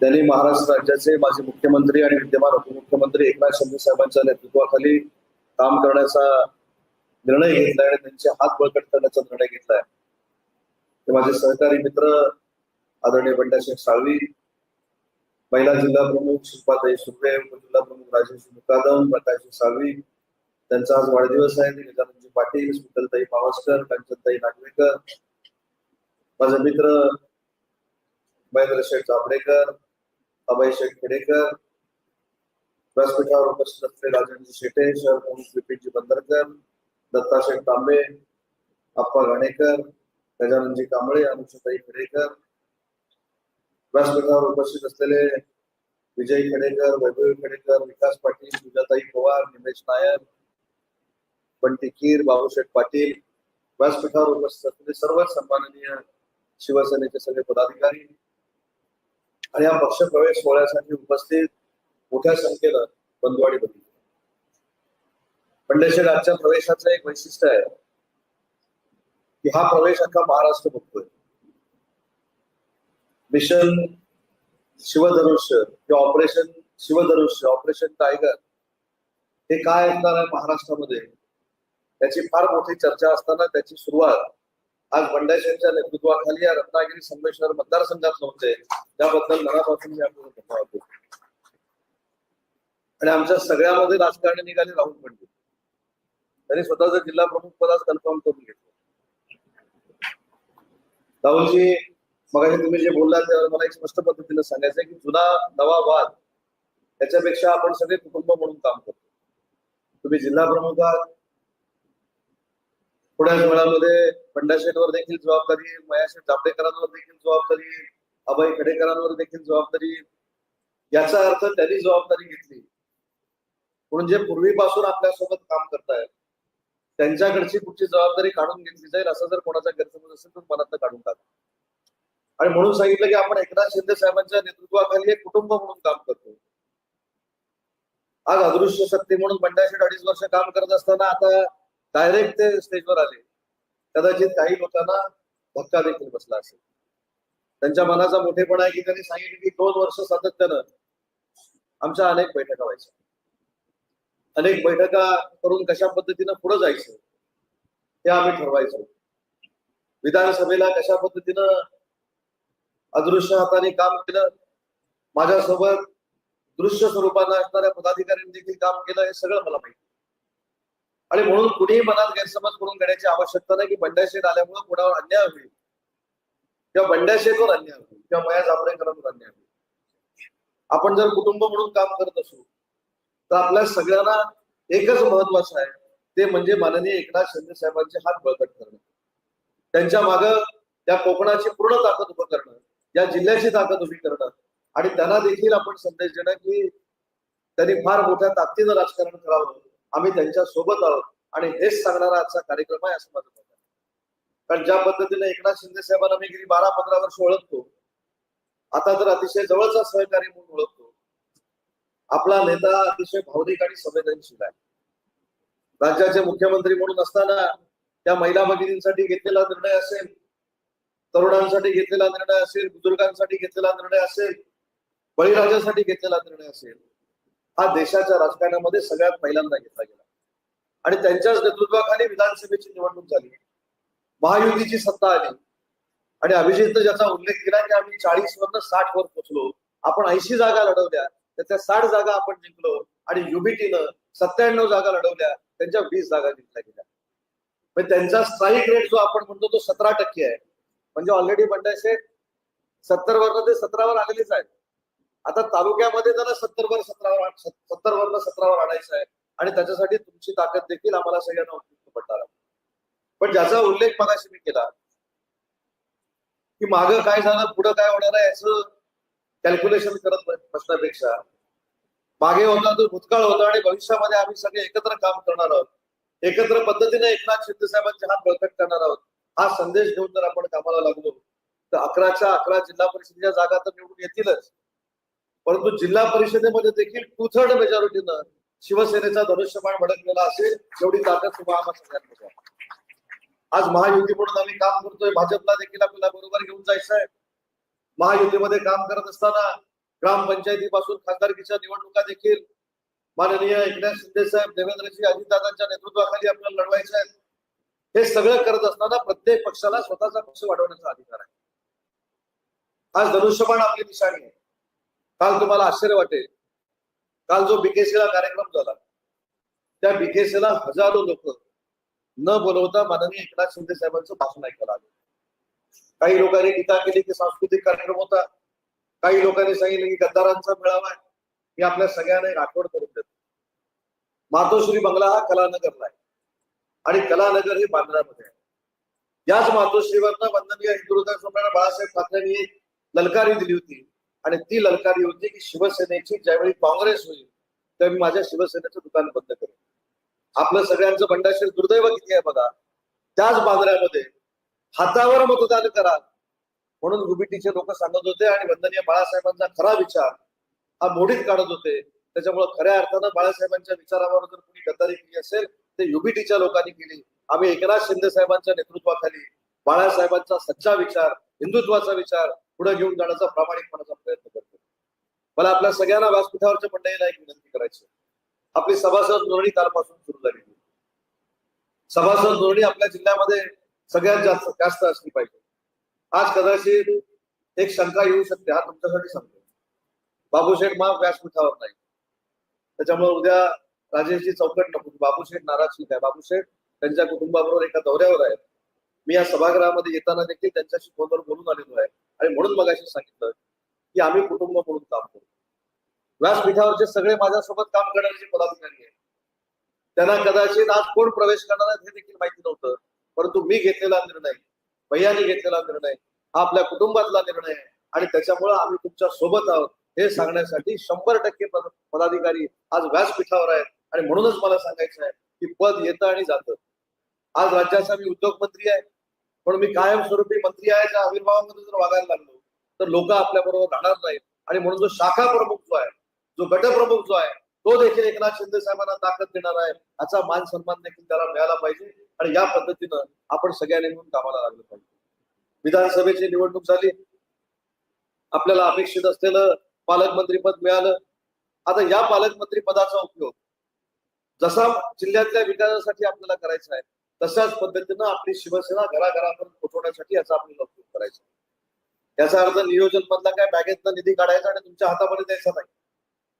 त्यांनी महाराष्ट्र राज्याचे माजी मुख्यमंत्री आणि विद्यमान उपमुख्यमंत्री एकनाथ शिंदे साहेबांच्या नेतृत्वाखाली काम करण्याचा निर्णय घेतलाय आणि त्यांचे हात बळकट करण्याचा निर्णय घेतलाय ते माझे सहकारी मित्र आदरणीय बंडाशेख साळवी महिला जिल्हा प्रमुख शिल्पाताई सुर्वे उपजिल्हा प्रमुख राजेश मुकादम प्रकाश साळवी त्यांचा आज वाढदिवस आहे. गजाननजी पाटील स्मितलताई पावसकर कांचनताई नागवेकर माझे मित्र महेंद्र शेठ जांभळेकर अभय शेखेडेकर व्यासपीठावर उपस्थित असलेले राजेंद्र शेटे शहर प्रमुख विपिनजी बंदरकर दत्ता शेख तांबे अप्पा घाणेकर गजाननजी कांबळे अनुषताई खेडेकर. व्यासपीठावर उपस्थित असलेले विजय खेडेकर वैभवी खेडेकर विकास पाटील सुजाताई पवार निमेश नायर बंटी कीर बाबूशेठ पाटील. व्यासपीठावर उपस्थित असलेले सर्व सन्माननीय शिवसेनेचे सगळे पदाधिकारी आणि या पक्ष प्रवेश सोहळ्यासाठी उपस्थित मोठ्या संख्येनं बंधुवाडी बघितली पंडेश्वर आजच्या प्रवेशाचं एक वैशिष्ट्य आहे की हा प्रवेश अख्खा महाराष्ट्र बघतोय. मिशन शिवधनुष्य किंवा ऑपरेशन शिवधनुष्य ऑपरेशन टायगर हे काय असणार आहे महाराष्ट्रामध्ये? त्याची फार मोठी चर्चा असताना त्याची सुरुवात आज बंडाशेच्या नेतृत्वाखाली या रत्नागिरी संमेश्वर मतदारसंघात नव्हते. त्याबद्दल मनापासून मी आपल्याला धन्यवाद देतो आणि आमच्या सगळ्यामध्ये राजकारणी निघाले राहुल पंडित. त्यांनी स्वतःच जिल्हा प्रमुख पदास कन्फर्म करून घेतलं. राहुलजी मग तुम्ही जे बोललात त्यावर मला एक स्पष्ट पद्धतीने सांगायचं की जुना नवा वाद त्याच्यापेक्षा आपण सगळे कुटुंब म्हणून काम करतो. तुम्ही जिल्हा प्रमुख आहात थोड्याच वेळामध्ये पंडाशेटवर देखील जबाबदारी मयाशेठ जाबडेकरांवर देखील जबाबदारी अभय खडेकरांवर देखील जबाबदारी याचा अर्थ त्यांनी जबाबदारी घेतली. म्हणून जे पूर्वीपासून आपल्यासोबत काम करतायत त्यांच्याकडची कुठची जबाबदारी काढून घेतली जाईल असं जर कोणाचा गैरसमज असेल तर मनात काढून टाका. आणि म्हणून सांगितलं की आपण एकनाथ शिंदे साहेबांच्या नेतृत्वाखाली एक कुटुंब म्हणून काम करतो. आज अदृश्य शक्ती म्हणून बंडाशेठ अडीच वर्ष काम करत असताना आता डायरेक्ट ते स्टेजवर आले. कदाचित काही लोकांना धक्का देखील बसला असेल. त्यांच्या मनाचा मोठेपणा आहे की त्यांनी सांगितलं की दोन वर्ष सातत्यानं आमच्या अनेक बैठका व्हायच्या. अनेक बैठका करून कशा पद्धतीनं पुढे जायचं हे आम्ही ठरवायचो. विधानसभेला कशा पद्धतीनं अदृश्य हाताने काम केलं माझ्यासोबत दृश्य स्वरूपानं असणाऱ्या पदाधिकाऱ्यांनी देखील काम केलं हे सगळं मला माहिती. आणि म्हणून कुणीही मनात गैरसमज करून घेण्याची आवश्यकता नाही की बंड्याशेठ आल्यामुळे कोणावर अन्याय होईल. किंवा बंड्याशेठवर अन्याय होईल. किंवा मया जांभळेकरांवर अन्याय होईल. आपण जर कुटुंब म्हणून काम करत असू तर आपल्या सगळ्यांना एकच महत्वाचं आहे. ते म्हणजे माननीय एकनाथ शिंदे साहेबांचे हात बळकट करणं. त्यांच्या माग त्या कोकणाची पूर्ण ताकद उभं करणं या जिल्ह्याची ताकद उभी करणं. आणि त्यांना देखील आपण संदेश देणं की त्यांनी फार मोठ्या ताकदीनं राजकारण करावं. आम्ही त्यांच्यासोबत आहोत आणि हेच सांगणारा आजचा कार्यक्रम आहे असं माझं कारण ज्या पद्धतीने एकनाथ शिंदे साहेबांना मी गेली बारा पंधरा वर्ष ओळखतो आता तर अतिशय जवळचा सहकारी म्हणून ओळखतो. आपला नेता अतिशय भावनिक आणि संवेदनशील आहे. राज्याचे मुख्यमंत्री म्हणून असताना त्या महिला भगिनींसाठी घेतलेला निर्णय असेल तरुणांसाठी घेतलेला निर्णय असेल बुजुर्गांसाठी घेतलेला निर्णय असेल बळीराजासाठी घेतलेला निर्णय असेल हा देशाच्या राजकारणामध्ये सगळ्यात पहिल्यांदा घेतला गेला. आणि त्यांच्याच नेतृत्वाखाली विधानसभेची निवडणूक झाली. महायुतीची सत्ता आली. आणि अभिजित ज्याचा उल्लेख केला की आम्ही चाळीस वरनं साठ वर पोहोचलो आपण ऐंशी जागा लढवल्या. त्याच्या साठ जागा आपण जिंकलो. आणि युबीटीनं सत्त्याण्णव जागा लढवल्या. त्यांच्या वीस जागा जिंकल्या गेल्या. म्हणजे त्यांचा स्ट्राईक रेट जो आपण म्हणतो तो सतरा टक्के आहे. म्हणजे ऑलरेडी बंडाशे सत्तर वरनं ते सतरावर आलेलेच आहेत. आता तालुक्यामध्ये त्यांना सत्तरवर सतरावर सत्तर सतरावर आणायचं आहे. आणि त्याच्यासाठी तुमची ताकद देखील आम्हाला सगळ्यांना उपयुक्त पडणार आहे. पण ज्याचा उल्लेख मनाशी मी केला की मागं काय झालं पुढं काय होणार आहे याचं कॅल्क्युलेशन करत बसण्यापेक्षा मागे होता तो भूतकाळ होता आणि भविष्यामध्ये आम्ही सगळे एकत्र काम करणार आहोत. एकत्र पद्धतीने एकनाथ शिंदे साहेबांचे हात बळकट करणार आहोत. हा संदेश घेऊन जर आपण कामाला लागलो तर अकराच्या अकरा जिल्हा परिषदेच्या जागा तर निवडून येतीलच. परंतु जिल्हा परिषदेमध्ये देखील टू थर्ड मेजॉरिटीनं शिवसेनेचा धनुष्यबाण भडकलेला असेल एवढी ताकद तुम्हाला आम्हाला सगळ्यांमध्ये आज महायुती म्हणून आम्ही काम करतोय भाजपला देखील आपल्याला बरोबर घेऊन जायचं आहे महायुतीमध्ये काम करत असताना ग्रामपंचायतीपासून खासदारकीच्या निवडणुका देखील माननीय एकनाथ शिंदे साहेब देवेंद्रजी अजितदादांच्या नेतृत्वाखाली आपल्याला लढवायचे आहेत हे सगळं करत असताना प्रत्येक पक्षाला स्वतःचा पक्ष वाढवण्याचा अधिकार आहे. आज धनुष्यबाण आपली निशाणी आहे. काल तुम्हाला आश्चर्य वाटेल. काल जो बीकेसीला कार्यक्रम झाला त्या बीकेसीला हजारो लोक न बोलवता माननीय एकनाथ शिंदे साहेबांचं भाषण ऐकायला आले. काही लोकांनी टीका केली की सांस्कृतिक कार्यक्रम होता. काही लोकांनी सांगितलं की गद्दारांचा मेळावा आहे. मी आपल्या सगळ्यांना एक आठवण करून देतो. मातोश्री बंगला हा कलानगरला आहे आणि कलानगर हे बांद्रामध्ये आहे. याच मातोश्रीवरनं वंदनीय हिंदुहृदय सम्राट बाळासाहेब ठाकरेंनी एक ललकारी दिली होती. आणि ती ललकारी होती की शिवसेनेची ज्यावेळी काँग्रेस होईल त्यावेळी माझ्या शिवसेनेचं दुकान बंद करेल आपलं सगळ्यांचं भंडाशीर दुर्दैव किती आहे बघा? त्याच बांद्र्यामध्ये हातावर मतदान करा. म्हणून रुबिटीचे लोक सांगत होते आणि वंदनीय बाळासाहेबांचा खरा विचार हा मोडीत काढत होते. त्याच्यामुळे खऱ्या अर्थानं बाळासाहेबांच्या विचारावर जर कुणी गद्दारी केली असेल ते युबीटीच्या लोकांनी केली. आम्ही एकनाथ शिंदे साहेबांच्या नेतृत्वाखाली बाळासाहेबांचा सच्चा विचार हिंदुत्वाचा विचार पुढे घेऊन जाण्याचा प्रामाणिकपणाचा प्रयत्न करतो. मला आपल्या सगळ्यांना व्यासपीठावरच्या मंडळीला एक विनंती करायची आपली सभासद नोंदणी कालपासून सुरू झाली. सभासद नोंदणी आपल्या जिल्ह्यामध्ये सगळ्यात जास्त जास्त असली पाहिजे. आज कदाचित एक शंका येऊ शकते हा तुमच्यासाठी सांगतो. बाबूशेठ मा व्यासपीठावर नाही. त्याच्यामुळे उद्या राजेशची चौकट नको. बाबूशेठ नाराज ठीक आहे. बाबूशेठ त्यांच्या कुटुंबाबरोबर एका दौऱ्यावर आहे मी या सभागृहामध्ये येताना देखील त्यांच्याशी फोनवर बोलून आलेलो आहे. आणि म्हणून मग सांगितलं की आम्ही कुटुंब म्हणून काम करू. व्यासपीठावरचे सगळे माझ्यासोबत काम करणारे जे पदाधिकारी आहेत त्यांना कदाचित आज कोण प्रवेश करणार हे देखील माहिती नव्हतं परंतु मी घेतलेला निर्णय भैयाने घेतलेला निर्णय हा आपल्या कुटुंबातला निर्णय आहे. आणि त्याच्यामुळे आम्ही तुमच्यासोबत आहोत हे सांगण्यासाठी शंभर टक्के पदाधिकारी आज व्यासपीठावर आहेत. आणि म्हणूनच मला सांगायचं आहे की पद येतं आणि जातं. आज राज्याचा मी उद्योगमंत्री आहे. पण मी कायमस्वरूपी मंत्री आहे त्या आविर्भावामध्ये जर वागायला लागलो तर लोक आपल्या बरोबर राहणार नाहीत. आणि म्हणून जो शाखा प्रमुख जो आहे जो गटप्रमुख जो आहे तो देखील एकनाथ शिंदे साहेबांना ताकद देणार आहे याचा मान सन्मान देखील त्याला मिळाला पाहिजे. आणि या पद्धतीनं आपण सगळ्यांनी मिळून कामाला लागलं पाहिजे. विधानसभेची निवडणूक झाली. आपल्याला अपेक्षित असलेलं पालकमंत्री पद मिळालं. आता या पालकमंत्री पदाचा उपयोग जसा जिल्ह्यातल्या विकासासाठी आपल्याला करायचा आहे तशाच पद्धतीनं आपली शिवसेना घराघरापर्यंत पोहोचवण्यासाठी याचा आपल्याला उपयोग करायचा. याचा अर्थ नियोजन मधला काय बॅगेतनं निधी काढायचा आणि तुमच्या हातामध्ये द्यायचा नाही.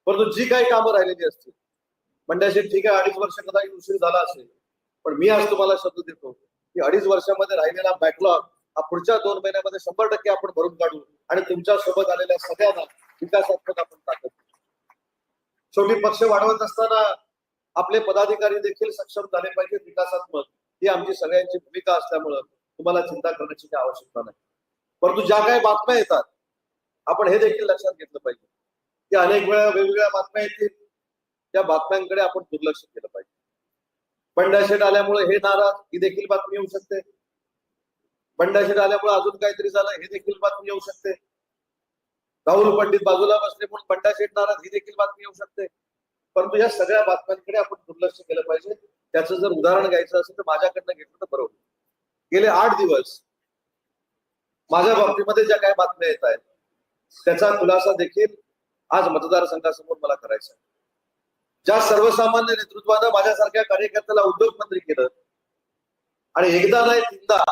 परंतु जी काही कामं राहिलेली असतील म्हणजे ठीक आहे अडीच वर्ष कदाचित उशीर झाला असेल पण मी आज तुम्हाला शब्द देतो की अडीच वर्षामध्ये राहिलेला बॅकलॉग हा पुढच्या दोन महिन्यामध्ये शंभर टक्के आपण भरून काढू आणि तुमच्यासोबत आलेल्या सगळ्यांना विकासात्मक आपण ताकद देऊ. शेवटी पक्ष वाढवत असताना आपले पदाधिकारी देखील सक्षम झाले पाहिजेत विकासात्मक. ही आमची सगळ्यांची भूमिका असल्यामुळं तुम्हाला चिंता करण्याची काही आवश्यकता नाही. परंतु ज्या काही बातम्या येतात आपण हे देखील लक्षात घेतलं पाहिजे. की अनेक वेळा वेगवेगळ्या बातम्या येतील त्या बातम्यांकडे आपण दुर्लक्ष केलं पाहिजे. बंडाशेट आल्यामुळे हे नाराज ही देखील बातमी येऊ शकते. बंडाशेट आल्यामुळे अजून काहीतरी झालं हे देखील बातमी येऊ शकते. राहुल पंडित बाजूला बसले म्हणून बंडाशेट नाराज ही देखील बातमी येऊ शकते. परंतु या सगळ्या बातम्यांकडे आपण दुर्लक्ष केलं पाहिजे. त्याचं जर उदाहरण घ्यायचं असेल तर माझ्याकडनं घेतलं तर बरोबर. गेले आठ दिवस माझ्या बाबतीमध्ये ज्या काही बातम्या येत आहेत त्याचा खुलासा देखील आज मतदारसंघासमोर मला करायचा आहे. ज्या सर्वसामान्य नेतृत्वानं माझ्यासारख्या कार्यकर्त्याला उद्योगमंत्री केलं आणि एकदा नाही तीनदा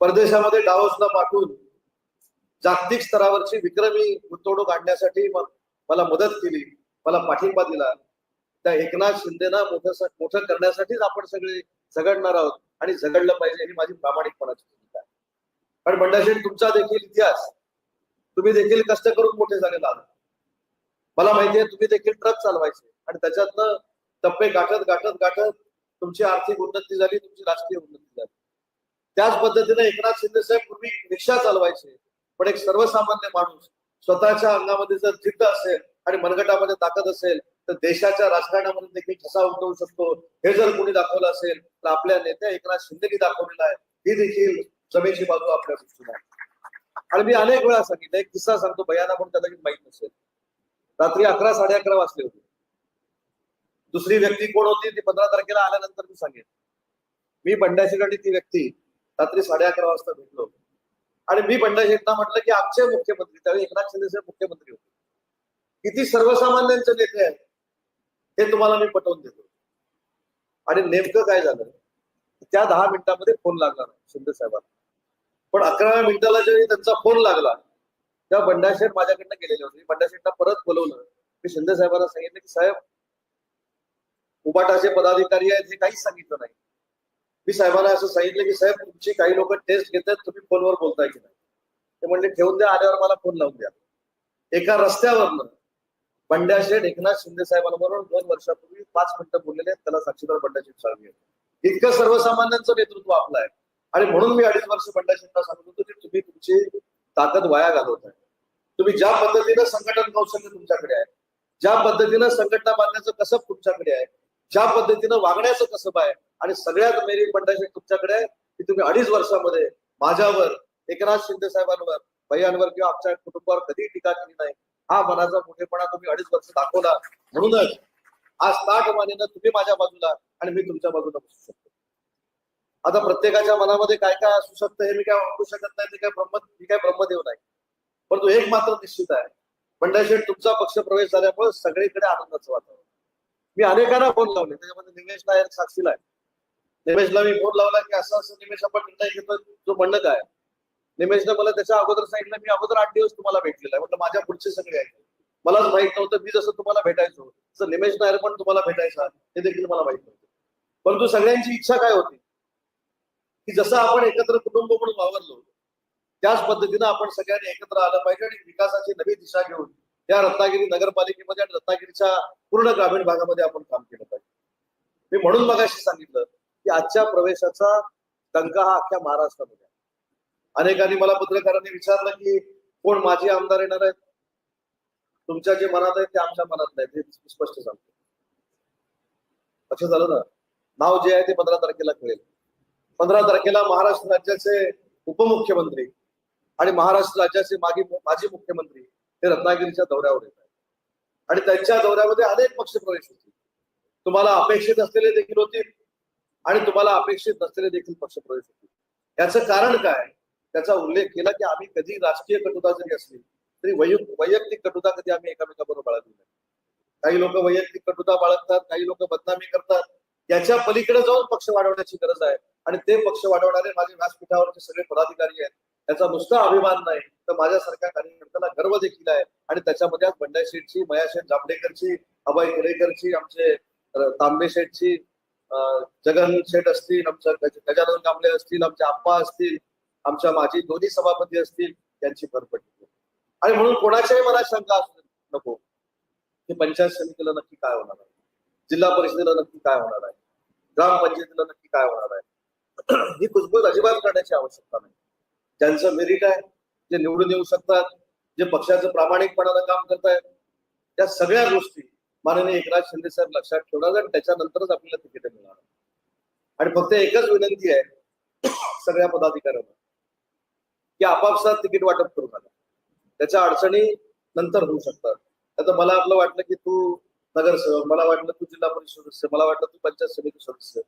परदेशामध्ये डावसला पाठवून जागतिक स्तरावरची विक्रमी गुंतवणूक आणण्यासाठी मला मदत केली मला पाठिंबा दिला. त्या एकनाथ शिंदेना मोठं मोठं करण्यासाठीच आपण सगळे झगडणार आहोत आणि झगडलं पाहिजे ही माझी प्रामाणिकपणाची भूमिका आहे. बंडाशेठ तुमचा देखील इतिहास तुम्ही देखील कष्ट करून मोठे झालेला आहात. मला माहिती आहे तुम्ही देखील ट्रक चालवायचे आणि त्याच्यातनं टप्पे गाठत गाठत गाठत तुमची आर्थिक उन्नती झाली तुमची राजकीय उन्नती झाली. त्याच पद्धतीने एकनाथ शिंदे साहेब पूर्वी रिक्षा चालवायचे. पण एक सर्वसामान्य माणूस स्वतःच्या अंगामध्ये जर जिद्द असेल आणि मनगटामध्ये ताकद असेल तर देशाच्या राजकारणामध्ये देखील ठसा उमटवू शकतो. हे जर कोणी दाखवलं असेल तर आपल्या नेत्या एकनाथ शिंदेनी दाखवलेला आहे. ही देखील जमेची बाजू आपल्या दृष्टीने आहे. आणि मी अनेक वेळा सांगितलं एक किस्सा सांगतो भयाना पण कदाचित माहीत नसेल. रात्री अकरा साडे अकरा वाजले होते. दुसरी व्यक्ती कोण होती ती पंधरा तारखेला आल्यानंतर मी सांगेन. मी बंडाशेठ आणि ती व्यक्ती रात्री साडे अकरा वाजता भेटलो आणि मी बंडाशेठना म्हटलं की आमचे मुख्यमंत्री त्यावेळी एकनाथ शिंदे साहेब मुख्यमंत्री होते. किती सर्वसामान्यांचे नेते आहेत हे तुम्हाला मी पटवून देतो. आणि नेमकं काय झालं? त्या दहा मिनिटामध्ये फोन लागला नाही शिंदे साहेबांना. पण अकराव्या मिनिटाला जेव्हा त्यांचा फोन लागला तेव्हा बंडाशेठ माझ्याकडनं गेलेले होते. मी परत बोलवलं. मी शिंदे साहेबांना सांगितलं की साहेब उबाटाचे पदाधिकारी आहेत हे काहीच सांगितलं नाही. मी साहेबांना असं सांगितलं की साहेब तुमची काही लोक टेस्ट घेतात तुम्ही फोनवर बोलताय की नाही? ते म्हणले ठेवून द्या आल्यावर मला फोन लावून द्या. एका रस्त्यावरनं बंड्याशेठ एकनाथ शिंदे साहेबांबरोबर दोन वर्षापूर्वी पाच मिनिटं बोललेले आहेत. त्याला साक्षीदार बंड्या साळवी इतकं सर्वसामान्यांचं नेतृत्व आपलं आहे. आणि म्हणून मी अडीच वर्ष पंड्याशेठला सांगत होतो की तुम्ही तुमची ताकद वाया घालवत आहे. तुम्ही ज्या पद्धतीनं संघटन कौशल्य तुमच्याकडे आहे ज्या पद्धतीनं संघटना बांधण्याचं कसब तुमच्याकडे आहे ज्या पद्धतीनं वागण्याचं कसब आहे आणि सगळ्यात मेरी बंड्या तुमच्याकडे आहे की तुम्ही अडीच वर्षामध्ये माझ्यावर एकनाथ शिंदे साहेबांवर भैयांवर किंवा आमच्या कुटुंबावर कधीही टीका केली नाही. हा मनाचा मोठेपणा तुम्ही अडीच वर्ष दाखवला म्हणूनच आज ताट मानेनं तुम्ही माझ्या बाजूला आणि मी तुमच्या बाजूला बसू शकतो. आता प्रत्येकाच्या मनामध्ये काय काय असू शकतं हे मी काय वापरू शकत नाही ते काय ब्रह्म मी काय ब्रह्मदेव नाही. परंतु एक मात्र निश्चित आहे. पंढरशेठ तुमचा पक्ष प्रवेश झाल्यामुळे सगळीकडे आनंदाचं वातावरण. मी अनेकांना फोन लावले. त्याच्यामध्ये निमेश नायर साक्षीला आहे. निमेशला मी फोन लावला की असं असं निमेश आपण निर्णय घेतो तो म्हणणं काय निमेशनं मला त्याच्या अगोदर सांगितलं मी अगोदर आठ दिवस तुम्हाला भेटलेला आहे. म्हटलं माझ्या पुढचे सगळे आहे मलाच माहीत नव्हतं मी जसं तुम्हाला भेटायचो तसं निमेश नायर पण तुम्हाला भेटायचा हे देखील मला माहीत नव्हतं. परंतु सगळ्यांची इच्छा काय होती? की जसं आपण एकत्र कुटुंब म्हणून वावरलो त्याच पद्धतीनं आपण सगळ्यांनी एकत्र आलं पाहिजे आणि विकासाची नवी दिशा घेऊन या रत्नागिरी नगरपालिकेमध्ये आणि रत्नागिरीच्या पूर्ण ग्रामीण भागामध्ये आपण काम केलं पाहिजे. मी म्हणून मगाशी सांगितलं की आजच्या प्रवेशाचा दंगा हा अख्ख्या महाराष्ट्रामध्ये अनेकांनी मला पत्रकारांनी विचारलं की कोण माझे आमदार येणार आहेत? तुमच्या जे मनात आहे ते आमच्या मनात नाही ते स्पष्ट सांगतो. असं झालं ना? नाव जे आहे ते पंधरा तारखेला कळेल. पंधरा तारखेला महाराष्ट्र राज्याचे उपमुख्यमंत्री आणि महाराष्ट्र राज्याचे माजी माजी मुख्यमंत्री हे रत्नागिरीच्या दौऱ्यावर येत आहेत. आणि त्यांच्या दौऱ्यामध्ये अनेक पक्ष प्रवेश होतील. तुम्हाला अपेक्षित असलेले देखील होतील आणि तुम्हाला अपेक्षित नसलेले देखील पक्ष प्रवेश होतील. याचं कारण काय? त्याचा उल्लेख केला की आम्ही कधी राजकीय कटुता जरी असली तरी वैयक्तिक कटुता कधी आम्ही एकामेकाबरोबर बाळगली नाही काही लोक वैयक्तिक कटुता बाळगतात काही लोक बदनामी करतात. याच्या पलीकडे जाऊन पक्ष वाढवण्याची गरज आहे. आणि ते पक्ष वाढवणारे माझे व्यासपीठावरचे सगळे पदाधिकारी आहेत. त्याचा नुसता अभिमान नाही तर माझ्यासारख्या कार्यकर्त्याला गर्व देखील आहे. आणि त्याच्यामध्ये आज बंडा शेठची मयाशेठ जांभडेकरची अभय केळेकरची आमचे तांबे शेठची जगन शेठ असतील आमच्या गजानन कांबळे असतील आमचे आप्पा असतील आमच्या माजी दोन्ही सभापती असतील त्यांची भर पडली आणि म्हणून कोणाच्याही मनात शंका असू नको. की पंचायत समितीला नक्की काय होणार आहे? जिल्हा परिषदेला नक्की काय होणार आहे? ग्रामपंचायतीला नक्की काय होणार आहे? ही कुजबूज अजिबात करण्याची आवश्यकता नाही. ज्यांचं मेरिट आहे जे निवडून येऊ शकतात जे पक्षाचं प्रामाणिकपणानं काम करतायत त्या सगळ्या गोष्टी माननीय एकनाथ शिंदे साहेब लक्षात ठेवणार आणि त्याच्यानंतरच आपल्याला तिकीट मिळणार. आणि फक्त एकच विनंती आहे सगळ्या पदाधिकाऱ्यांना. की आपापसात तिकीट वाटप करू नका त्याच्या अडचणी नंतर होऊ शकतात. आता मला आपलं वाटलं की तू नगरसेवक मला वाटलं तू जिल्हा परिषद सदस्य मला वाटलं तू पंचायत समिती सदस्य.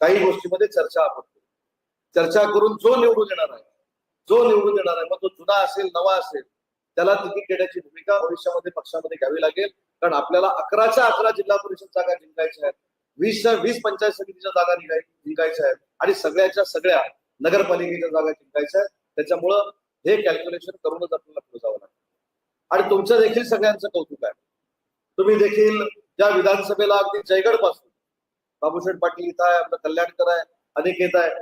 काही गोष्टीमध्ये चर्चा आपण चर्चा करून जो निवडून येणार आहे जो निवडून येणार आहे मग तो जुना असेल नवा असेल त्याला तिकीट देण्याची भूमिका भविष्यामध्ये पक्षामध्ये घ्यावी लागेल. कारण आपल्याला अकराच्या अकरा जिल्हा परिषद जागा जिंकायच्या आहेत. वीसच्या वीस पंचायत समितीच्या जागा निघाय- जिंकायच्या आहेत. आणि सगळ्याच्या सगळ्या नगरपालिकेच्या जागा जिंकायच्या आहेत. त्याच्यामुळं हे कॅल्क्युलेशन करूनच आपल्याला पुढे जावं लागतं. आणि तुमचं देखील सगळ्यांचं कौतुक आहे. तुम्ही देखील ज्या विधानसभेला अगदी जयगडपासून बाबूशेठ पाटील इथं आहे आपलं कल्याणकर आहे अनेक येत आहे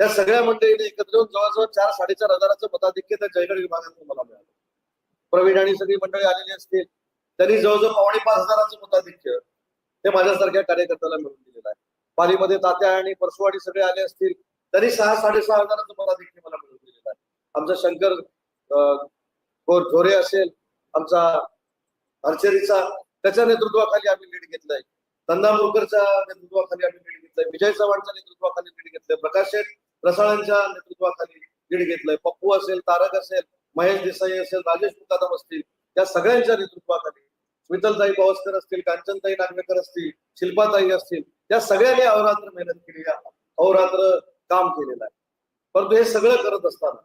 त्या सगळ्या मंडळीने एकत्र येऊन जवळजवळ चार साडेचार हजाराचं मताधिक्य त्या जयगड विभागातून मला मिळालं. प्रवीण आणि सगळी मंडळी आलेली असतील त्यांनी जवळजवळ पावणे पाच हजाराचं मताधिक्य ते माझ्यासारख्या कार्यकर्त्याला मिळून दिलेलं आहे. पालीमध्ये तात्या आणि परसुवाडी सगळे आले असतील तरी सहा साडेसहा हजाराचं मताधिक्य मला मिळून आमचा शंकर थोरे असेल आमचा अर्चरीचा त्याच्या नेतृत्वाखाली आम्ही लीड घेतलाय. नंदा मोरकरच्या नेतृत्वाखाली आम्ही लीड घेतलाय. विजय चव्हाणच्या नेतृत्वाखाली लीड घेतलंय. प्रकाश शेठ रसाळांच्या नेतृत्वाखाली लीड घेतलंय. पप्पू असेल तारक असेल महेश देसाई असेल राजेश मुकादम असतील या सगळ्यांच्या नेतृत्वाखाली स्मितलताई पावसकर असतील कांचनताई नागवेकर असतील शिल्पाताई असतील या सगळ्यांनी अहोरात्र मेहनत केली अहोरात्र काम केलेलं आहे. परंतु हे सगळं करत असताना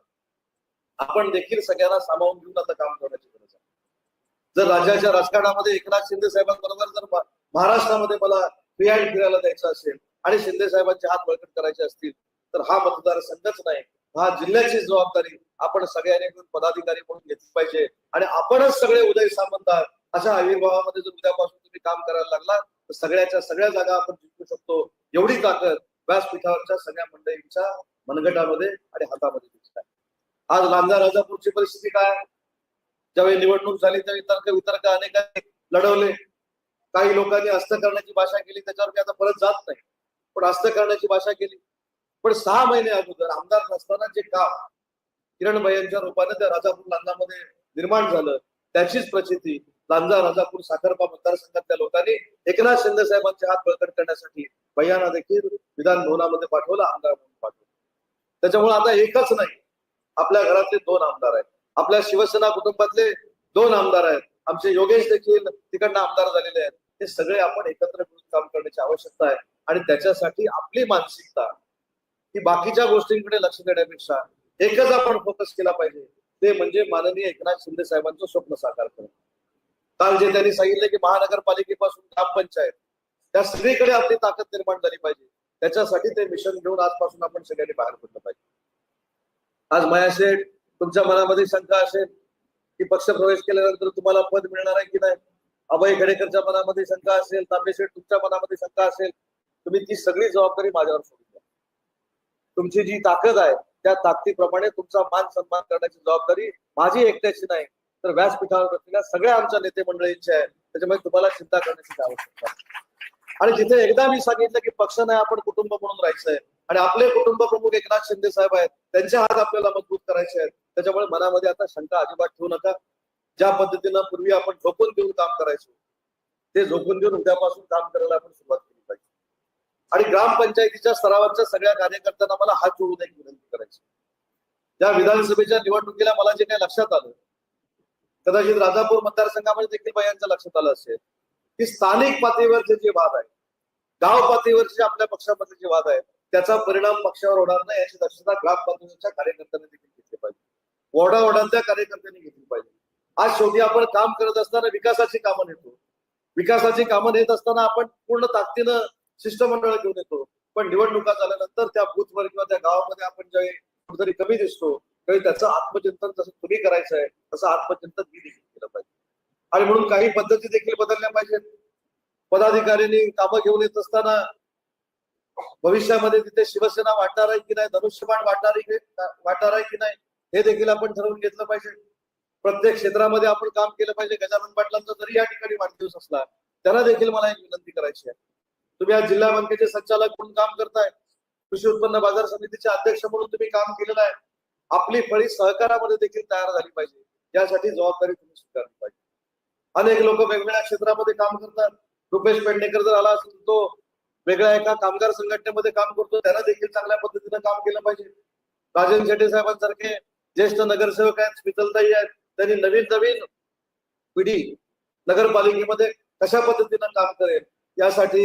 आपण देखील सगळ्यांना सामावून घेऊन आता काम करण्याची गरज आहे. जर राज्याच्या राजकारणामध्ये एकनाथ शिंदे साहेबांबरोबर जर महाराष्ट्रामध्ये मला फिरायला फिरायला द्यायचं असेल आणि शिंदे साहेबांचे हात बळकट करायचे असतील तर हा मतदारसंघच नाही. हा जिल्ह्याची जबाबदारी आपण सगळ्यांनी मिळून पदाधिकारी म्हणून घेतली पाहिजे. आणि आपणच सगळे उदय सामंत आहात अशा आविर्भावामध्ये जर उद्यापासून तुम्ही काम करायला लागला तर सगळ्याच्या सगळ्या जागा आपण जिंकू शकतो. एवढी ताकद व्यासपीठावरच्या सगळ्या मंडळींच्या मनगटामध्ये आणि हातामध्ये दिसत आहे. आज लांजा राजापूरची परिस्थिती काय? ज्यावेळी निवडणूक झाली त्यावेळी तर्क वितर्क अनेकांनी लढवले. काही लोकांनी हस्त करण्याची भाषा केली त्याच्यावर मी आता परत जात नाही. पण हस्त करण्याची भाषा केली. पण सहा महिने अगोदर आमदार नसताना जे काम किरण यांच्या रूपाने त्या राजापूर लांजामध्ये निर्माण झालं त्याचीच प्रचिती लांजा राजापूर साखरपा मतदारसंघातल्या लोकांनी एकनाथ शिंदे साहेबांचे हात बळकट करण्यासाठी भैयाना देखील विधान भवनामध्ये पाठवलं आमदार म्हणून पाठवलं. त्याच्यामुळे आता एकच नाही. आपल्या घरातले दोन आमदार आहेत. आपल्या शिवसेना कुटुंबातले दोन आमदार आहेत. आमचे योगेश देखील तिकडनं आमदार झालेले आहेत. हे सगळे आपण एकत्र मिळून काम करण्याची आवश्यकता आहे. आणि त्याच्यासाठी आपली मानसिकता ही बाकीच्या गोष्टींकडे लक्ष देण्यापेक्षा एकच आपण फोकस केला पाहिजे. ते म्हणजे माननीय एकनाथ शिंदे साहेबांचं स्वप्न साकार करणं. काल जे त्यांनी सांगितलं की महानगरपालिकेपासून ग्रामपंचायत त्या सगळीकडे आपली ताकद निर्माण झाली पाहिजे. त्याच्यासाठी ते मिशन घेऊन आजपासून आपण सगळ्यांनी बाहेर पडलं पाहिजे. आज माया शेठ तुमच्या मनामध्ये शंका असेल की पक्ष प्रवेश केल्यानंतर तुम्हाला पद मिळणार आहे की नाही? अभय खेडेकरच्या मनामध्ये शंका असेल तांबे शेठ तुमच्या मनामध्ये शंका असेल तुम्ही ती सगळी जबाबदारी माझ्यावर सोडून द्या. तुमची जी ताकद आहे त्या ताकदीप्रमाणे तुमचा मान सन्मान करण्याची जबाबदारी माझी एकट्याची नाही तर व्यासपीठावर बसलेल्या सगळ्या आमच्या नेते मंडळींची आहे. त्याच्यामुळे तुम्हाला चिंता करण्याची आवश्यकता आहे. आणि जिथे एकदा मी सांगितलं की पक्ष नाही आपण कुटुंब म्हणून राहायचंय. आणि आपले कुटुंब प्रमुख एकनाथ शिंदे साहेब आहेत त्यांचे हात आपल्याला मजबूत करायचे आहेत. त्याच्यामुळे मनामध्ये आता शंका अजिबात ठेवू नका. ज्या पद्धतीनं पूर्वी आपण झोपून देऊन काम करायचो ते झोपून देऊन उद्यापासून काम करायला आपण सुरुवात केली पाहिजे. आणि ग्रामपंचायतीच्या स्तरावरच्या सगळ्या कार्यकर्त्यांना मला हात जोडून एक विनंती करायची. त्या विधानसभेच्या निवडणुकीला मला जे काही लक्षात आलं कदाचित राजापूर मतदारसंघामध्ये देखील बायांचं लक्षात आलं असेल की स्थानिक पातळीवरचे जे वाद आहेत गाव पातळीवरचे आपल्या पक्षामध्ये जे वाद आहेत त्याचा परिणाम पक्षावर होणार नाही याची दक्षता ग्राम पातळीवरच्या कार्यकर्त्यांनी देखील घेतली पाहिजे. वॉर्डा वॉर्डांच्या कार्यकर्त्यांनी घेतली पाहिजे. आज शेवटी आपण काम करत असताना विकासाची कामं नेतो. विकासाची कामं नेत असताना आपण पूर्ण ताकदीनं शिष्टमंडळ घेऊन येतो. पण निवडणुका झाल्यानंतर त्या बूथवर किंवा त्या गावामध्ये आपण ज्यावेळी कुठेतरी कमी दिसतो तरी त्याचं आत्मचिंतन जसं तुम्ही करायचं आहे तसं आत्मचिंतन मी देखील केलं पाहिजे. आणि म्हणून काही पद्धती देखील बदलल्या पाहिजेत. पदाधिकाऱ्यांनी कामं घेऊन येत असताना भविष्यामध्ये तिथे शिवसेना वाटणार आहे की नाही धनुष्यबाण वाटणार आहे की- वाटणार आहे की नाही हे देखील आपण ठरवून घेतलं पाहिजे. प्रत्येक क्षेत्रामध्ये आपण काम केलं पाहिजे. गजानन पाटलांचा जरी या ठिकाणी वाढदिवस असला त्यांना देखील मला एक विनंती करायची आहे. तुम्ही आज जिल्हा बँकेचे संचालक म्हणून काम करताय कृषी उत्पन्न बाजार समितीचे अध्यक्ष म्हणून तुम्ही काम केलेलं आहे. आपली फळी सहकारामध्ये देखील तयार झाली पाहिजे. यासाठी जबाबदारी तुम्ही स्वीकारली पाहिजे. अनेक लोक वेगवेगळ्या क्षेत्रामध्ये काम करतात. रुपेश पेडणेकर जर आला असेल तो वेगळ्या एका कामगार संघटनेमध्ये काम करतो त्यांना देखील चांगल्या पद्धतीनं काम केलं पाहिजे. राजन शेट्टे साहेबांसारखे ज्येष्ठ नगरसेवक आहेत स्मितलताई आहेत त्यांनी नवीन नवीन पिढी नगरपालिकेमध्ये कशा पद्धतीनं काम करेल यासाठी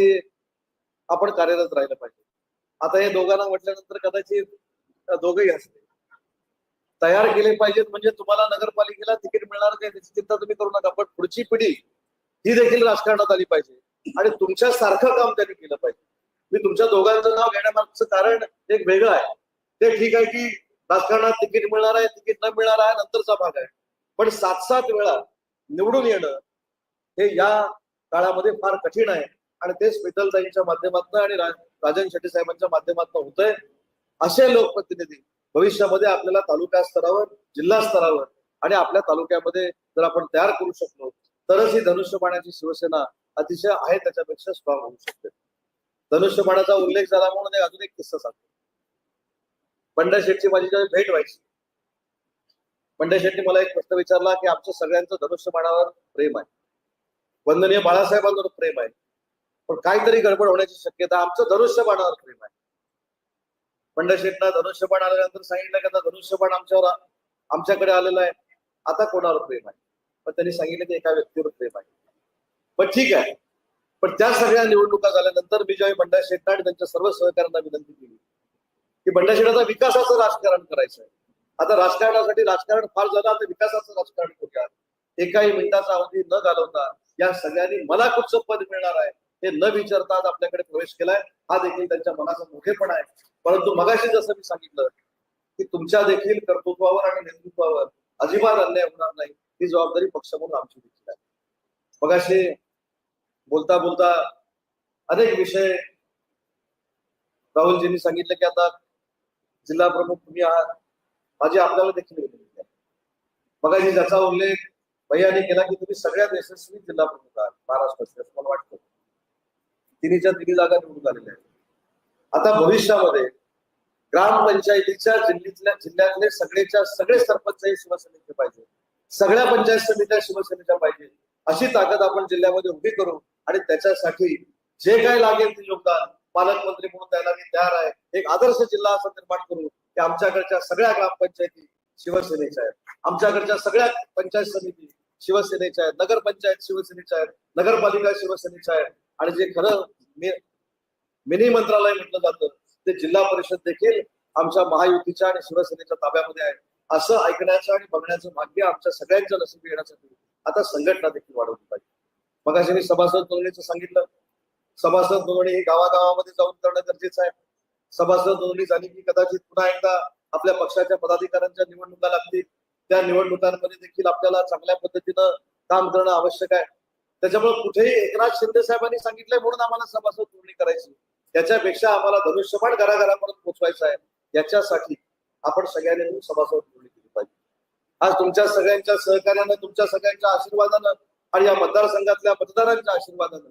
आपण कार्यरत राहिलं पाहिजे. आता हे दोघांना म्हटल्यानंतर कदाचित दोघही असते तयार केले पाहिजेत म्हणजे तुम्हाला नगरपालिकेला तिकीट मिळणार नाही त्याची चिंता तुम्ही करू नका पण पुढची पिढी ही देखील राजकारणात आली पाहिजे. आणि तुमच्या सारखं काम त्यांनी केलं पाहिजे. मी तुमच्या दोघांचं नाव घेण्यामागचं कारण एक वेगळं आहे. ते ठीक आहे की राजकारणात तिकीट मिळणार आहे तिकीट न मिळणार आहे नंतरचा भाग आहे. पण सात सात वेळा निवडून येणं हे या काळामध्ये फार कठीण आहे. आणि ते स्मितलताईंच्या माध्यमातून आणि राजन शेट्टी साहेबांच्या माध्यमातून होतंय. असे लोकप्रतिनिधी भविष्यामध्ये आपल्याला तालुका स्तरावर जिल्हा स्तरावर आणि आपल्या तालुक्यामध्ये जर आपण तयार करू शकलो तरच ही धनुष्यबाणाची शिवसेना अतिशय आहे त्याच्यापेक्षा स्ट्रॉंग होऊ शकते. धनुष्यबाणाचा उल्लेख झाला म्हणून एक अजून एक किस्सा सांगतो. पंड्या शेठची माझी जेव्हा भेट व्हायची पंड्या शेट्टी मला एक प्रश्न विचारला की आमच्या सगळ्यांचं धनुष्यबाणावर प्रेम आहे. वंदनीय बाळासाहेबांवर प्रेम आहे. पण काहीतरी गडबड होण्याची शक्यता आमचं धनुष्यबाणावर प्रेम आहे. पंड्या शेठना धनुष्यबाण आल्यानंतर सांगितलं की आता धनुष्यबाण आमच्यावर आमच्याकडे आलेलं आहे. आता कोणावर प्रेम आहे? पण त्यांनी सांगितलं की एका व्यक्तीवर प्रेम आहे. पण ठीक आहे. पण त्या सगळ्या निवडणुका झाल्यानंतर मी ज्यावेळी बंडा शेट्टा आणि त्यांच्या सर्व सहकाऱ्यांना विनंती केली. की बंडा शेठाचा विकासाचं राजकारण करायचं आहे आता राजकारणासाठी राजकारण फार झालं आता विकासाचं राजकारण करूया एकाही मिनिटाचा अवधी न घालवता या सगळ्यांनी मला कुठचं पद मिळणार आहे. हे न विचारता आज आपल्याकडे प्रवेश केलाय. हा देखील त्यांच्या मनाचा मोठेपणा आहे. परंतु मगाशी जसं मी सांगितलं की तुमच्या देखील कर्तृत्वावर आणि नेतृत्वावर अजिबात अन्याय होणार नाही. ही जबाबदारी पक्ष म्हणून आमची देखील आहे. मगाशी बोलता बोलता अनेक विषय राहुलजींनी सांगितलं की आता जिल्हा प्रमुख तुम्ही आहात. माझी आपल्याला देखील विनंती आहे. मगाशी ज्याचा उल्लेख भैयाने केला की तुम्ही सगळ्यात यशस्वी जिल्हा प्रमुख आहात महाराष्ट्राचे असं मला वाटतं. तिन्हीच्या तिन्ही जागा निवडून आलेल्या आहेत. आता भविष्यामध्ये ग्रामपंचायतीच्या जिल्ह्यातल्या जिल्ह्यातले सगळेच्या सगळे सरपंच हे शिवसेनेचे पाहिजे. सगळ्या पंचायत समित्या शिवसेनेच्या पाहिजे. अशी ताकद आपण जिल्ह्यामध्ये उभी करू आणि त्याच्यासाठी जे काय लागेल ते योगदान पालकमंत्री म्हणून द्यायला मी तयार आहे. एक आदर्श जिल्हा असं निर्माण करू की आमच्याकडच्या सगळ्या ग्रामपंचायती शिवसेनेच्या आहेत. आमच्याकडच्या सगळ्या पंचायत समिती शिवसेनेच्या आहेत. नगरपंचायत शिवसेनेच्या आहेत. नगरपालिका शिवसेनेच्या आहेत. आणि जे खरं मिनी मंत्रालय म्हटलं जातं ते जिल्हा परिषद देखील आमच्या महायुतीच्या आणि शिवसेनेच्या ताब्यामध्ये आहे. असं ऐकण्याचं आणि बघण्याचं भाग्य आमच्या सगळ्यांच्या नशिबी येण्यासाठी आता संघटना देखील वाढवली पाहिजे. मग मी सभासद नोंदणीचं सांगितलं. सभासद नोंदणी हे गावागावामध्ये जाऊन करणं गरजेचं आहे. सभासद नोंदणी झाली की कदाचित पुन्हा एकदा आपल्या पक्षाच्या पदाधिकाऱ्यांच्या निवडणुका लागतील. त्या निवडणुकांमध्ये देखील आपल्याला चांगल्या पद्धतीनं काम करणं आवश्यक आहे. त्याच्यामुळे कुठेही एकनाथ शिंदे साहेबांनी सांगितलंय म्हणून आम्हाला सभासद नोंदणी करायची. त्याच्यापेक्षा आम्हाला धनुष्यबाण घराघरापर्यंत पोहोचवायचं आहे. याच्यासाठी आपण सगळ्यांनी सभासद नोंदणी आज तुमच्या सगळ्यांच्या सहकार्यानं तुमच्या सगळ्यांच्या आशीर्वादानं आणि या मतदारसंघातल्या मतदारांच्या आशीर्वादानं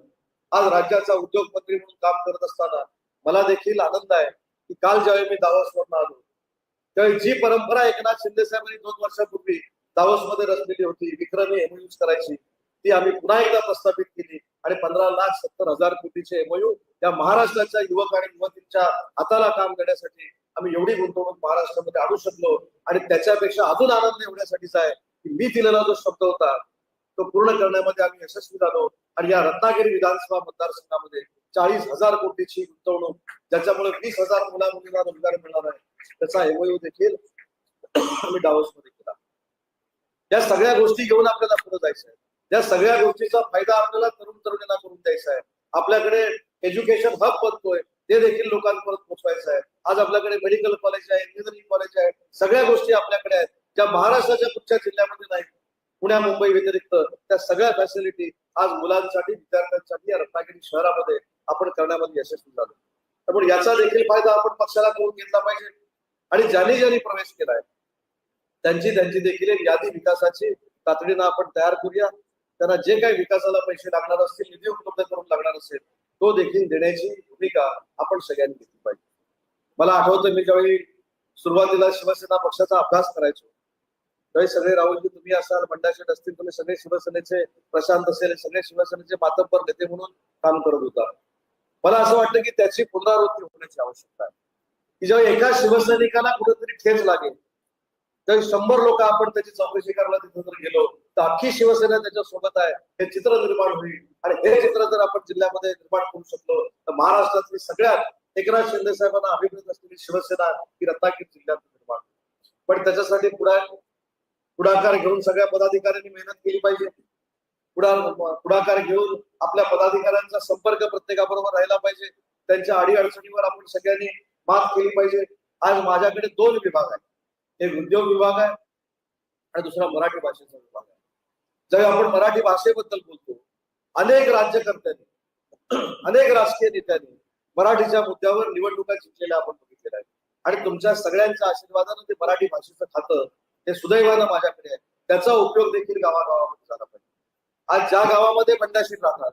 आज राज्याचा उद्योग मंत्री म्हणून काम करत असताना मला देखील आनंद आहे की काल ज्यावेळी मी दावोसवरून आलो त्यावेळी जी परंपरा एकनाथ शिंदे साहेबांनी दोन वर्षापूर्वी दावोसमध्ये रचलेली होती विक्रमी एमओयूज करायची ती आम्ही पुन्हा एकदा प्रस्थापित केली आणि पंधरा लाख सत्तर हजार कोटीचे एमओयू या महाराष्ट्राच्या युवक आणि युवतींच्या हाताला काम देण्यासाठी आम्ही एवढी गुंतवणूक महाराष्ट्रामध्ये आणू शकलो आणि त्याच्यापेक्षा अजून आनंद एवढ्यासाठीच आहे की मी दिलेला जो शब्द होता. तो पूर्ण करण्यामध्ये आम्ही यशस्वी झालो आणि या रत्नागिरी विधानसभा मतदारसंघामध्ये चाळीस हजार कोटीची गुंतवणूक ज्याच्यामुळे वीस हजार मुला मुलींना रोजगार मिळणार आहे त्याचा एमओयू देखील आम्ही डावसमध्ये केला. या सगळ्या गोष्टी घेऊन आपल्याला पुढे जायचं आहे या सगळ्या गोष्टीचा फायदा आपल्याला तरुण तरुणींना करून द्यायचा आहे. आपल्याकडे एज्युकेशन हब बनतोय. ते देखील लोकांपर्यंत पोहोचवायचं आहे. आज आपल्याकडे मेडिकल कॉलेज आहे इंजिनिअरिंग कॉलेज आहे सगळ्या गोष्टी आपल्याकडे आहेत. ज्या महाराष्ट्राच्या कुठच्या जिल्ह्यामध्ये नाही पुण्या मुंबई व्यतिरिक्त त्या सगळ्या फॅसिलिटी आज मुलांसाठी विद्यार्थ्यांसाठी या रत्नागिरी शहरामध्ये आपण करण्यामध्ये यशस्वी झालो. त्यामुळे याचा देखील फायदा आपण पक्षाला करून घेतला पाहिजे. आणि ज्यांनी ज्यांनी प्रवेश केलाय त्यांची त्यांची देखील एक यादी विकासाची तातडीनं आपण तयार करूया. त्यांना जे काही विकासाला पैसे लागणार असतील निधी उपलब्ध करून लागणार असेल तो देखील देण्याची भूमिका आपण सगळ्यांनी घेतली पाहिजे. मला आठवतं मी ज्यावेळी सुरुवातीला शिवसेना पक्षाचा अभ्यास करायचो त्यावेळी सगळे राहुलजी तुम्ही असाल बंडाशेठ असतील तुम्ही सगळे शिवसेनेचे प्रशांत असेल सगळे शिवसेनेचे मातब्बर नेते म्हणून काम करत होता. मला असं वाटतं की त्याची पुनरावृत्ती होण्याची आवश्यकता आहे. की जेव्हा एका शिवसैनिकाला कुठेतरी ठेच लागेल तर शंभर लोक आपण त्याची चौकशी करायला तिथं जर गेलो. तर अख्खी शिवसेना त्याच्या सोबत आहे. हे चित्र निर्माण होईल. आणि हे चित्र जर आपण जिल्ह्यामध्ये निर्माण करू शकलो तर महाराष्ट्रातली सगळ्यात एकनाथ शिंदे साहेबांना अभिप्रेत असलेली शिवसेना ही रत्नागिरी जिल्ह्यात निर्माण पण त्याच्यासाठी पुढा पुढाकार घेऊन सगळ्या पदाधिकाऱ्यांनी मेहनत केली पाहिजे. पुढा पुढाकार घेऊन आपल्या पदाधिकाऱ्यांचा संपर्क प्रत्येकाबरोबर राहिला पाहिजे. त्यांच्या अडीअडचणीवर आपण सगळ्यांनी मात केली पाहिजे. आज माझ्याकडे दोन विभाग आहेत. एक उद्योग विभाग आहे आणि दुसरा मराठी भाषेचा विभाग आहे. ज्यावेळी आपण मराठी भाषेबद्दल बोलतो. अनेक राज्यकर्त्यांनी अनेक राजकीय नेत्यांनी मराठीच्या मुद्द्यावर निवडणुका जिंकलेल्या आपण बघितलेल्या आहेत. आणि तुमच्या सगळ्यांच्या आशीर्वादानं ते मराठी भाषेचं खातं ते सुदैवानं माझ्याकडे आहे. त्याचा उपयोग देखील गावागावामध्ये झाला पाहिजे. आज ज्या गावामध्ये बंडाशीर राहतात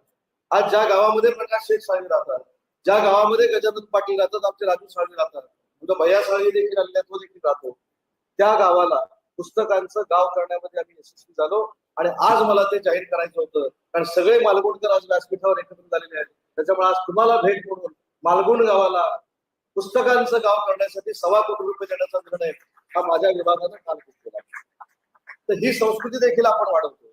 आज ज्या गावामध्ये प्रकाश शेख साळवी राहतात ज्या गावामध्ये गजानन पाटील राहतात आमचे राजू साळवी राहतात उद्या भैया साळवी देखील आलेल्या तो देखील राहतो त्या गावाला पुस्तकांचं गाव करण्यामध्ये आम्ही यशस्वी झालो. आणि आज मला ते जाहीर करायचं होतं. कारण सगळे मालगुणकर आज व्यासपीठावर एकत्र झालेले आहेत. त्याच्यामुळे आज तुम्हाला भेट म्हणून मालगुण गावाला पुस्तकांचं गाव करण्यासाठी सव्वा कोटी रुपये देण्याचा निर्णय हा माझ्या विभागानं काल घेतलेला आहे. तर ही संस्कृती देखील आपण वाढवतो.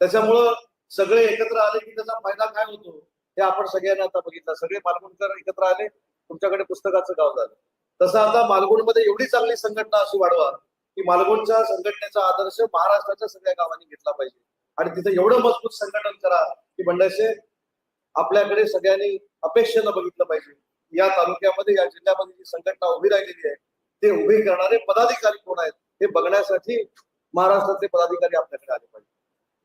त्याच्यामुळं सगळे एकत्र आले की त्याचा फायदा काय होतो हे आपण सगळ्यांना आता बघितलं. सगळे मालगुणकर एकत्र आले तुमच्याकडे पुस्तकाचं गाव झालं. तसं आता मालगुणमध्ये एवढी चांगली संघटना अशी वाढवा की मालगुणच्या संघटनेचा आदर्श महाराष्ट्राच्या सगळ्या गावांनी घेतला पाहिजे. आणि तिथं एवढं मजबूत संघटन करा की बंडाशे आपल्याकडे सगळ्यांनी अपेक्षेनं बघितलं पाहिजे. या तालुक्यामध्ये या जिल्ह्यामध्ये जी संघटना उभी राहिलेली आहे ते उभी करणारे पदाधिकारी कोण आहेत हे बघण्यासाठी महाराष्ट्रातले पदाधिकारी आपल्याकडे आले पाहिजे.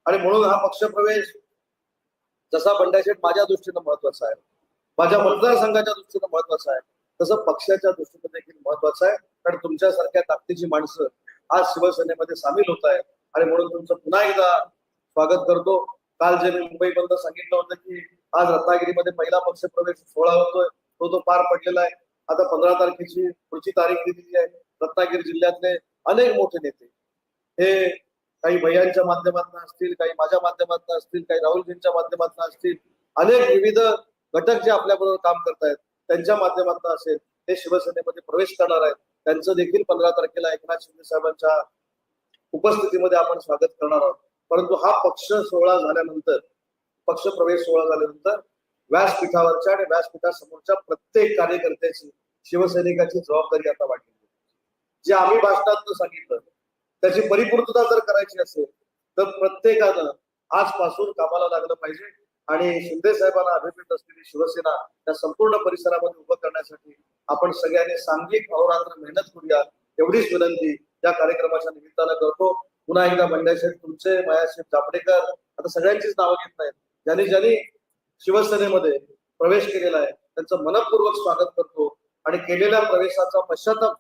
आणि म्हणून हा पक्षप्रवेश जसा बंडाशेठ माझ्या दृष्टीनं महत्त्वाचा आहे माझ्या मतदारसंघाच्या दृष्टीनं महत्त्वाचा आहे तसं पक्षाच्या दृष्टीनं देखील महत्वाचं आहे. कारण तुमच्यासारख्या ताकदीची माणसं आज शिवसेनेमध्ये सामील होत आहे आणि म्हणून तुमचं पुन्हा एकदा स्वागत करतो. काल जे मी मुंबईबद्दल सांगितलं होतं की आज रत्नागिरीमध्ये पहिला पक्ष प्रवेश सोहळा होतोय. तो तो पार पडलेला आहे. आता पंधरा तारखेची पुढची तारीख दिलेली आहे. रत्नागिरी जिल्ह्यातले अनेक मोठे नेते. हे काही भैयांच्या माध्यमातून असतील काही माझ्या माध्यमातून असतील काही राहुलजींच्या माध्यमातून असतील. अनेक विविध घटक जे आपल्याबरोबर काम करतायत त्यांच्या माध्यमातून असेल ते शिवसेनेमध्ये प्रवेश करणार आहेत. त्यांचं देखील पंधरा तारखेला एकनाथ शिंदे साहेबांच्या उपस्थितीमध्ये आपण स्वागत करणार आहोत. परंतु हा पक्ष सोहळा झाल्यानंतर पक्ष प्रवेश सोहळा झाल्यानंतर व्यासपीठावरच्या आणि व्यासपीठासमोरच्या प्रत्येक कार्यकर्त्याची शिवसैनिकाची जबाबदारी आता वाटली जे आम्ही भाषणात सांगितलं त्याची परिपूर्तता जर करायची असेल तर प्रत्येकानं आजपासून कामाला लागलं पाहिजे. आणि शिंदे साहेबांना अभिप्रेत असलेली शिवसेना त्या संपूर्ण परिसरामध्ये उभं करण्यासाठी आपण सगळ्यांनी सांघिक अहोरात्र मेहनत करूया. एवढीच विनंती या कार्यक्रमाच्या निमित्तानं करतो. पुन्हा एकदा बंड्याशेठ तुमचे मायाशेठ जापडेकर आता सगळ्यांचीच नावं घेत नाहीत. ज्यांनी ज्यांनी शिवसेनेमध्ये प्रवेश केलेला आहे त्यांचं मनपूर्वक स्वागत करतो. आणि केलेल्या प्रवेशाचा पश्चाताप